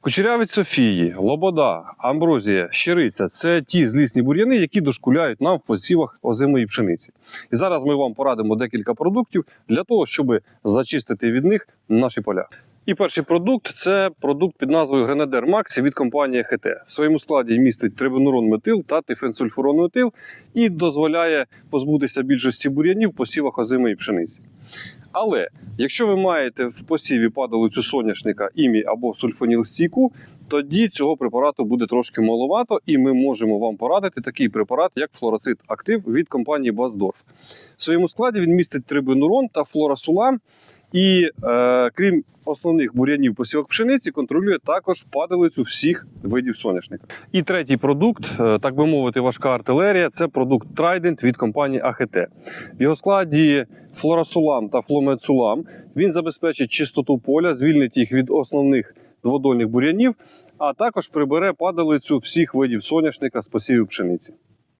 Кучерявець Софії, Лобода, Амброзія, Щириця це ті злісні бур'яни, які дошкуляють нам в посівах озимої пшениці. І зараз ми вам порадимо декілька продуктів для того, щоб зачистити від них наші поля. І перший продукт це продукт під назвою Гренадер Максі від компанії ХТ. В своєму складі містить трибунурон метил та тифенсульфурон метил і дозволяє позбутися більшості бур'янів в посівах озимої пшениці. Але якщо ви маєте в посіві падалицю соняшника імі або сульфоніл стійку, тоді цього препарату буде трошки маловато, і ми можемо вам порадити такий препарат, як флороцит актив від компанії Баздорф. В своєму складі він містить трибенурон та флорасулам. І е, крім основних бур'янів посівок пшениці, контролює також падалицю всіх видів соняшника. І третій продукт, е, так би мовити, важка артилерія це продукт Trident від компанії АХТ. В його складі флорасулам та фломецулам. Він забезпечить чистоту поля, звільнить їх від основних дводольних бур'янів, а також прибере падалицю всіх видів соняшника з посівів пшениці.